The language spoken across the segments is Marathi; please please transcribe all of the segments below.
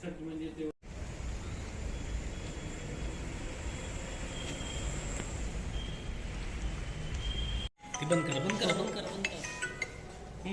सब्जेक्ट रिसर्च म्हणजे ते ती बंद करा बंद करा बंद करा बंद करा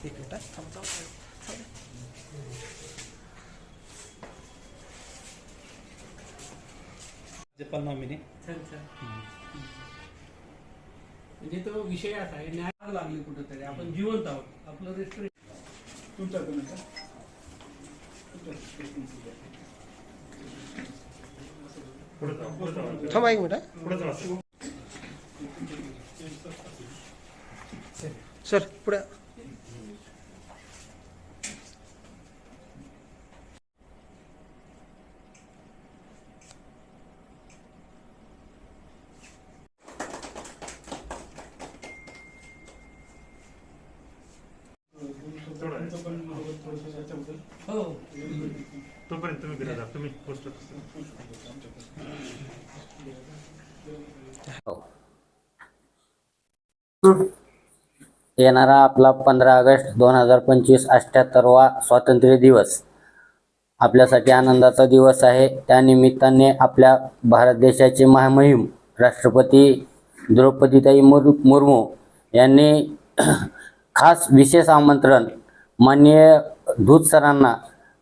एक मिनिट हा. थांब, थांब, थांब. जपाल नॉमिनी छान छान म्हणजे तो विषय असा आहे न्याय लागली कुठंतरी. आपण जिवंत आहोत. आपलं रेस्टॉरंट तुमच्या कोणाचा? थांबा एक मिनिट. सर पुढे हो तोपर्यंत तुम्ही घरी जा तुम्ही पोस्टर हो. येणारा आपला पंधरा ऑगस्ट दोन हजार पंचवीस अठ्ठ्याहत्तरवा स्वातंत्र्य दिवस. आपल्यासाठी आनंदाचा दिवस आहे. त्या निमित्ताने आपल्या भारत देशाचे महामहिम राष्ट्रपती द्रौपदीताई मुर मुर्मू यांनी खास विशेष आमंत्रण माननीय धूत सरांना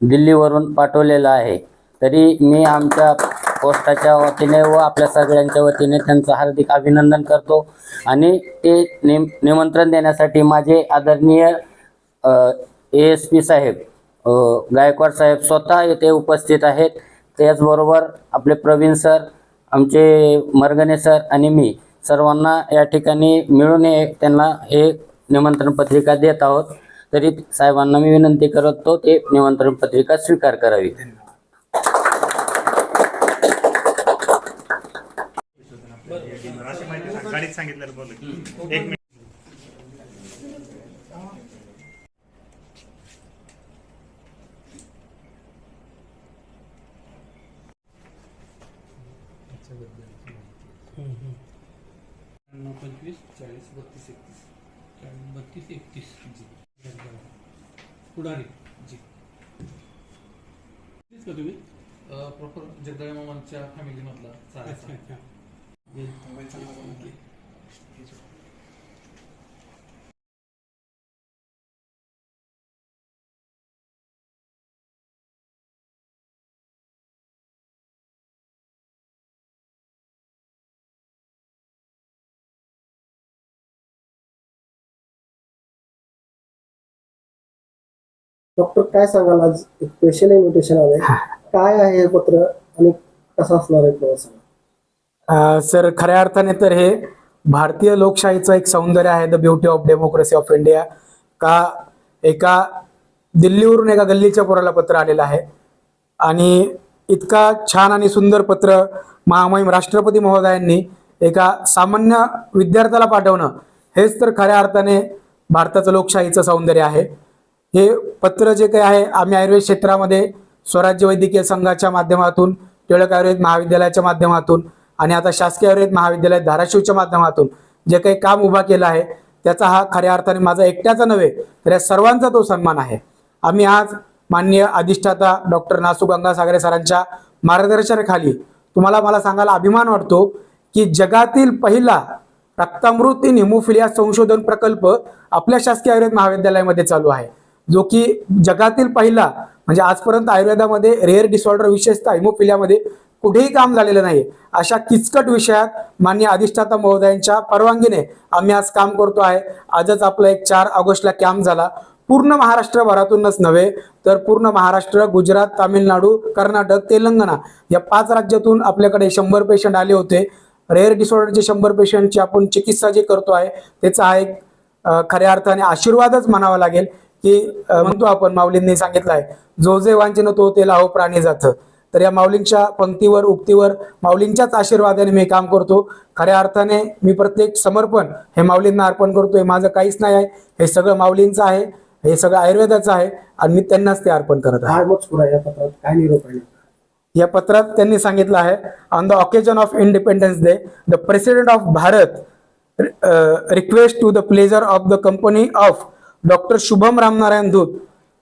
दिल्लीवरून पाठवलेलं आहे. तरी मी आमच्या पोस्टाच्या वतीने व आपल्या सगळ्यांच्या वतीने त्यांचं हार्दिक अभिनंदन करतो. आणि ते निम निमंत्रण देण्यासाठी माझे आदरणीय ए एस पी साहेब गायकवाड साहेब स्वतः येथे उपस्थित आहेत. त्याचबरोबर आपले प्रवीण सर आमचे मर्गने सर आणि मी सर्वांना या ठिकाणी मिळून हे त्यांना हे निमंत्रण पत्रिका देत आहोत. तरी साहेबांना मी विनंती करतो ते निमंत्रण पत्रिका स्वीकार करावी. अशी माहिती सांग. गाडीत सांगितलं बोल एक मिनिट. पंचवीस चाळीस बत्तीस एकतीस. चाळीस बत्तीस एकतीस. पुढारी. जी. का तुम्ही? प्रॉपर जगदाळे मामांच्या फॅमिलीमधला अच्छा. डॉक्टर काय सांगाल? आज एक स्पेशल इन्व्हिटेशन आलंय. काय आहे हे पत्र आणि कसं असणार आहे प्रवास अ, सर खऱ्या अर्थाने तर हे भारतीय लोकशाहीचं एक सौंदर्य आहे the beauty of democracy of India का एका दिल्लीवरून एका गल्लीच्या पोराला पत्र आलेलं आहे. आणि इतका छान आणि सुंदर पत्र महामहिम राष्ट्रपती महोदयांनी एका सामान्य विद्यार्थ्याला पाठवणं हेच तर खऱ्या अर्थाने भारताचं लोकशाहीचं सौंदर्य आहे. हे पत्र जे काही आहे आम्ही आयुर्वेद क्षेत्रामध्ये स्वराज्य वैद्यकीय संघाच्या माध्यमातून टिळक आयुर्वेद महाविद्यालयाच्या माध्यमातून आणि आता शासकीय आयुर्वेद महाविद्यालय धाराशिवच्या माध्यमातून जे काही काम उभा केलं आहे त्याचा हा खऱ्या अर्थाने माझा एकट्याचा नव्हे तर या सर्वांचा तो सन्मान आहे. आम्ही आज माननीय अधिष्ठाता डॉक्टर नासू गंगासागरे सरांच्या मार्गदर्शनाखाली तुम्हाला मला सांगायला अभिमान वाटतो की जगातील पहिला रक्तामृत इन हिमोफिलिया संशोधन प्रकल्प आपल्या शासकीय आयुर्वेद महाविद्यालयामध्ये चालू आहे. जो की जगातील पहिला म्हणजे आजपर्यंत आयुर्वेदामध्ये रेअर डिसऑर्डर विशेषतः हिमोफिलियामध्ये कुठेही काम झालेलं नाही अशा किचकट विषयात मान्य अधिष्ठाता महोदयांच्या परवानगीने आम्ही आज काम करतो आहे. आजच आपला एक चार ऑगस्टला कॅम्प झाला. पूर्ण महाराष्ट्रभरातूनच नव्हे तर पूर्ण महाराष्ट्र गुजरात तामिळनाडू कर्नाटक तेलंगणा या पाच राज्यातून आपल्याकडे शंभर पेशंट आले होते. रेअर डिसऑर्डरचे शंभर पेशंटची आपण चिकित्सा जे करतो आहे त्याचा हा एक खऱ्या अर्थाने आशीर्वादच म्हणावा लागेल की म्हणतो आपण माऊलींनी सांगितलं आहे जो जे वांचन तो तेला हो प्राणी जातं. तर या माऊलींच्या पंक्तीवर उक्तीवर माऊलींच्याच आशीर्वादाने मी काम करतो. खऱ्या अर्थाने मी प्रत्येक समर्पण हे माऊलींना अर्पण करतोय माझं काहीच नाही आहे. हे सगळं माऊलींचं आहे. हे सगळं आयुर्वेदाचं आहे. आणि मी त्यांनाच ते अर्पण करत आहे. या पत्रात काय निरोप आहे या पत्रात त्यांनी सांगितलं आहे on the occasion of independence day the president of Bharat request to the pleasure of the company of doctor Shubham Ramnarayan Doot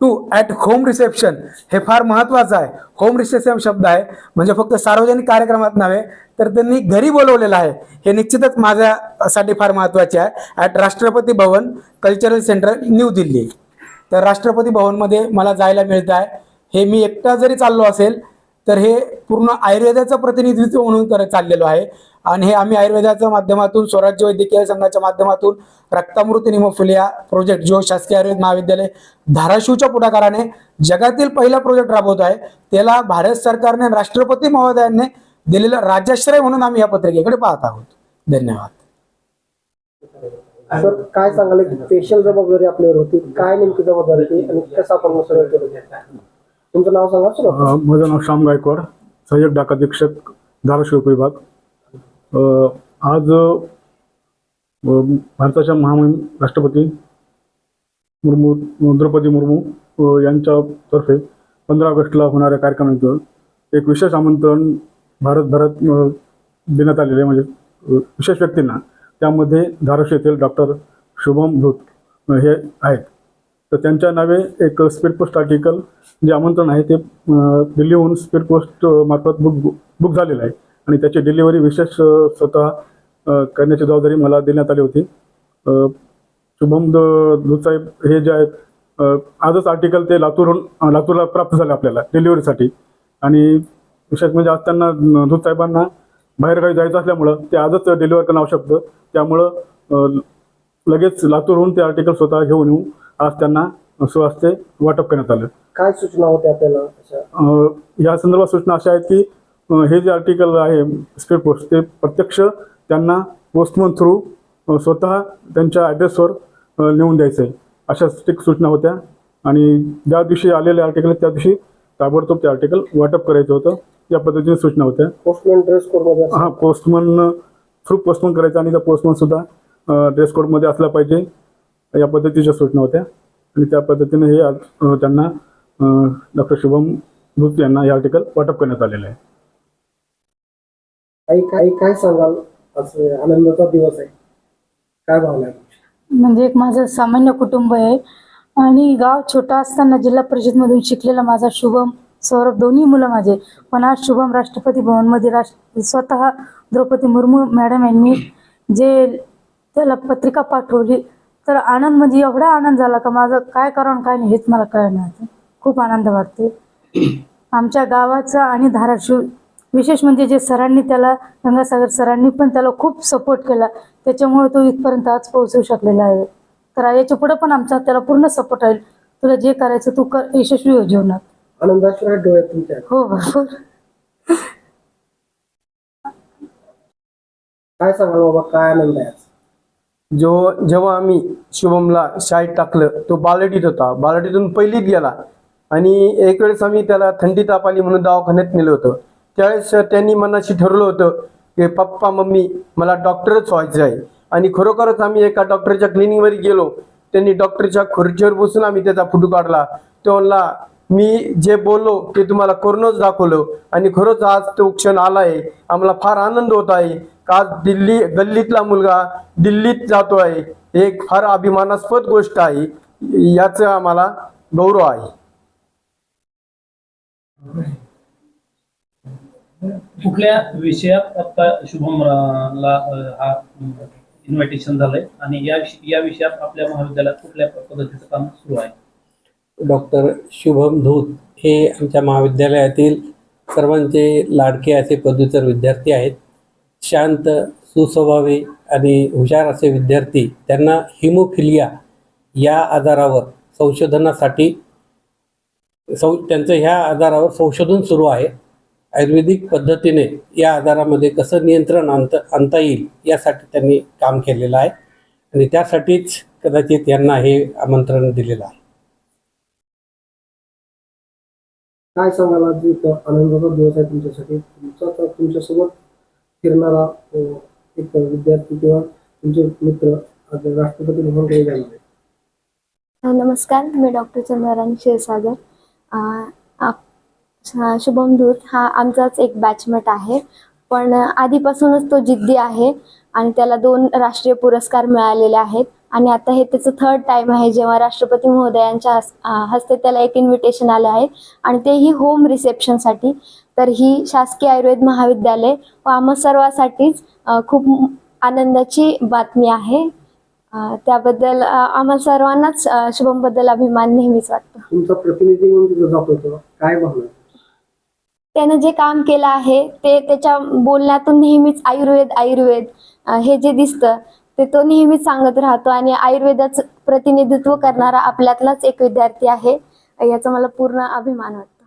to at home reception हे फार महत्त्वाचं आहे. होम रिसेप्शन शब्द आहे. म्हणजे फक्त सार्वजनिक कार्यक्रमात नव्हे तर त्यांनी घरी बोलवलेलं आहे. हे निश्चितच माझ्यासाठी फार महत्त्वाचे आहे. At Rashtrapati Bhavan cultural centre new Delhi. तर राष्ट्रपती भवनमध्ये मला जायला मिळतं आहे हे मी एकटा जरी चाललो असेल तर हे पूर्ण आयुर्वेदाचं प्रतिनिधित्व म्हणून करत चाललेलो आहे. आणि हे आम्ही आयुर्वेदाच्या माध्यमातून स्वराज्य वैद्यकीय संघाच्या माध्यमातून रक्तामृत निमोफिलिया प्रोजेक्ट जो शासकीय आयुर्वेद महाविद्यालय धाराशिवच्या पुढाकाराने जगातील पहिला प्रोजेक्ट राबवत आहे त्याला भारत सरकारने राष्ट्रपती महोदयांनी दिलेलं राज्याश्रय म्हणून आम्ही या पत्रिकेकडे पाहत आहोत. धन्यवाद. सर काय सांगाल? स्पेशल जबाबदारी आपल्यावर होती. काय नेमकी जबाबदारी होती आणि कसं आपण सगळं केलं? तुमचं नाव सांगा सर. अ, माझं नाव श्याम गायकवाड सहाय्यक डाकाधीक्षक धाराशिव उपविभाग अ, आज अ, भारताच्या महामहिम राष्ट्रपती मुर्मू द्रौपदी मुर्मू अ, यांच्यातर्फे पंधरा ऑगस्टला होणाऱ्या कार्यक्रमाचं एक विशेष आमंत्रण भारतभरात अ, देण्यात आलेले आहे. म्हणजे अ, विशेष व्यक्तींना. त्यामध्ये धाराशिव येथील डॉक्टर शुभम धूत अ, हे आहेत. तर त्यांच्या नावे एक स्पीड पोस्ट आर्टिकल जे आमंत्रण आहे ते दिल्लीहून स्पीड पोस्ट मार्फत बुक बुक झालेलं आहे. आणि त्याची डिलिव्हरी विशेष स्वतः करण्याची जबाबदारी मला देण्यात आली होती. शुभम दुसाहेब हे जे आहेत आजच आर्टिकल ते लातूरहून लातूरला प्राप्त झाले आपल्याला डिलिव्हरीसाठी. आणि विशेष म्हणजे आज त्यांना अ, साहेबांना बाहेरगावी जायचं असल्यामुळं ते आजच डिलिव्हर करणं आवश्यक होतं. त्यामुळं लगेच लातूरहून ते आर्टिकल स्वतः घेऊन येऊन आज त्यांना सुवासचे वाटप करण्यात आलं. काय सूचना होत्या आपल्याला? अशा या संदर्भात सूचना अशा आहेत की अ, हे जे आर्टिकल आहे स्पीड पोस्ट ते प्रत्यक्ष त्यांना पोस्टमन थ्रू स्वतः त्यांच्या ॲड्रेसवर नेऊन द्यायचं आहे अशा स्टिक सूचना होत्या. आणि ज्या दिवशी आलेले आर्टिकल त्या दिवशी ताबडतोब ते आर्टिकल वाटप करायचं होतं. या पद्धतीने सूचना होत्या. पोस्टमॅन ड्रेस कोडमध्ये असं हा पोस्टमन थ्रू पोस्टमन करायचं आणि त्या पोस्टमन सुद्धा ड्रेस कोडमध्ये असला पाहिजे. या पद्धतीच्या सूचना होत्या. आणि त्या पद्धतीने हे आज त्यांना डॉक्टर शुभम धूत यांना हे आर्टिकल वाटप करण्यात आलेलं आहे. काही काही काय सांगाल? असं आनंदाचा दिवस आहे. काय भावना? म्हणजे एक माझं सामान्य कुटुंब आहे. आणि गाव छोटा असताना जिल्हा परिषदमधून शिकलेला माझा शुभम सौरभ दोन्ही मुलं माझे. पण आज शुभम राष्ट्रपती भवनमध्ये राष्ट्र स्वतः द्रौपदी मुर्मू मॅडम यांनी जे त्याला पत्रिका पाठवली. तर आनंद म्हणजे एवढा आनंद झाला का माझं काय करावं काय नाही हेच मला कळणार. खूप आनंद वाटते आमच्या गावाचा आणि धाराशिव विशेष म्हणजे जे सरांनी त्याला गंगासागर सरांनी पण त्याला खूप सपोर्ट केला. त्याच्यामुळे तो इथपर्यंत आज पोहोचू शकलेला आहे. तर याच्यापुढे पण आमचा त्याला पूर्ण सपोर्ट राहील. तुला जे करायचं तू कर यशस्वी हो जीवनात. आनंदाशिवाय डोळे तुमच्या हो भरपूर काय सांगाल बाबा काय आनंद आहे? जो जेव्हा आम्ही शुभमला शाळेत टाकलं तो बालडीत होता. बालडीतून पहिलीत गेला. आणि एक वेळेस आम्ही त्याला थंडी ताप आली म्हणून दवाखान्यात नेलं होतं. त्यावेळेस त्यांनी मनाशी ठरवलं होतं की पप्पा मम्मी मला डॉक्टरच व्हायचं आहे. आणि खरोखरच आम्ही एका डॉक्टरच्या क्लिनिकवर गेलो. त्यांनी डॉक्टरच्या खुर्चीवर बसून आम्ही त्याचा फोटो काढला. तो म्हणला मी जे बोललो ते तुम्हाला करूनच दाखवलं. आणि खरंच आज तो क्षण आला आहे. आम्हाला फार आनंद होत आहे. आज दिल्ली गल्लीतला मुलगा दिल्लीत जातो आहे हे एक फार अभिमानास्पद गोष्ट आहे. याचा आम्हाला गौरव आहे. कुठल्या विषयात आता शुभम हा इन्व्हिटेशन झालंय? आणि या या विषयात आपल्या महाविद्यालयात कुठल्या पद्धतीचं काम सुरू आहे? डॉक्टर शुभम धूत हे आमच्या महाविद्यालयातील सर्वांचे लाडके असे पदव्युत्तर विद्यार्थी आहेत. शांत सुस्वभावी आणि हुशार असे विद्यार्थी त्यांना हिमोफिलिया या आजारावर संशोधनासाठी सौ त्यांचं ह्या आजारावर संशोधन सुरू आहे. आयुर्वेदिक पद्धतीने या आजारामध्ये कसं नियंत्रण आणता आणता येईल यासाठी त्यांनी काम केलेलं आहे आणि त्यासाठीच कदाचित यांना हे आमंत्रण दिलेलं आहे. काय सांगाल आज आनंदाचा दिवस आहे तुमच्यासाठी? तुमचा तर तुमच्यासोबत फिरणारा एक विद्यार्थी किंवा तुमचे मित्र राष्ट्रपती म्हणून भवनकडे जाणार आहे नमस्कार मी डॉक्टर चंद्राराणी क्षीरसागर. शुभम धूत हा आमचाच एक बॅचमेट आहे. पण आधीपासूनच तो जिद्दी आहे. आणि त्याला दोन राष्ट्रीय पुरस्कार मिळालेले आहेत. आणि आता हे त्याचं थर्ड टाइम आहे. जेव्हा राष्ट्रपती महोदयांच्या हस्ते त्याला एक इन्व्हिटेशन आले आहे. आणि तेही होम रिसेप्शनसाठी तर ही शासकीय आयुर्वेद महाविद्यालय व आम्हा सर्वांसाठीच खूप आनंदाची बातमी आहे. त्याबद्दल अं, आम्हा सर्वांनाच अं, शुभमबद्दल अभिमान नेहमीच वाटतो. तुमचा प्रतिनिधी म्हणून तिथं जातो तेव्हा काय भावना? आहे? त्यानं जे काम केलं आहे ते त्याच्या बोलण्यातून नेहमीच आयुर्वेद आयुर्वेद हे जे दिसतं ते तो नेहमीच सांगत राहतो आणि आयुर्वेदाचं प्रतिनिधित्व करणारा आपल्यातलाच एक विद्यार्थी आहे. याचा मला पूर्ण अभिमान वाटतो.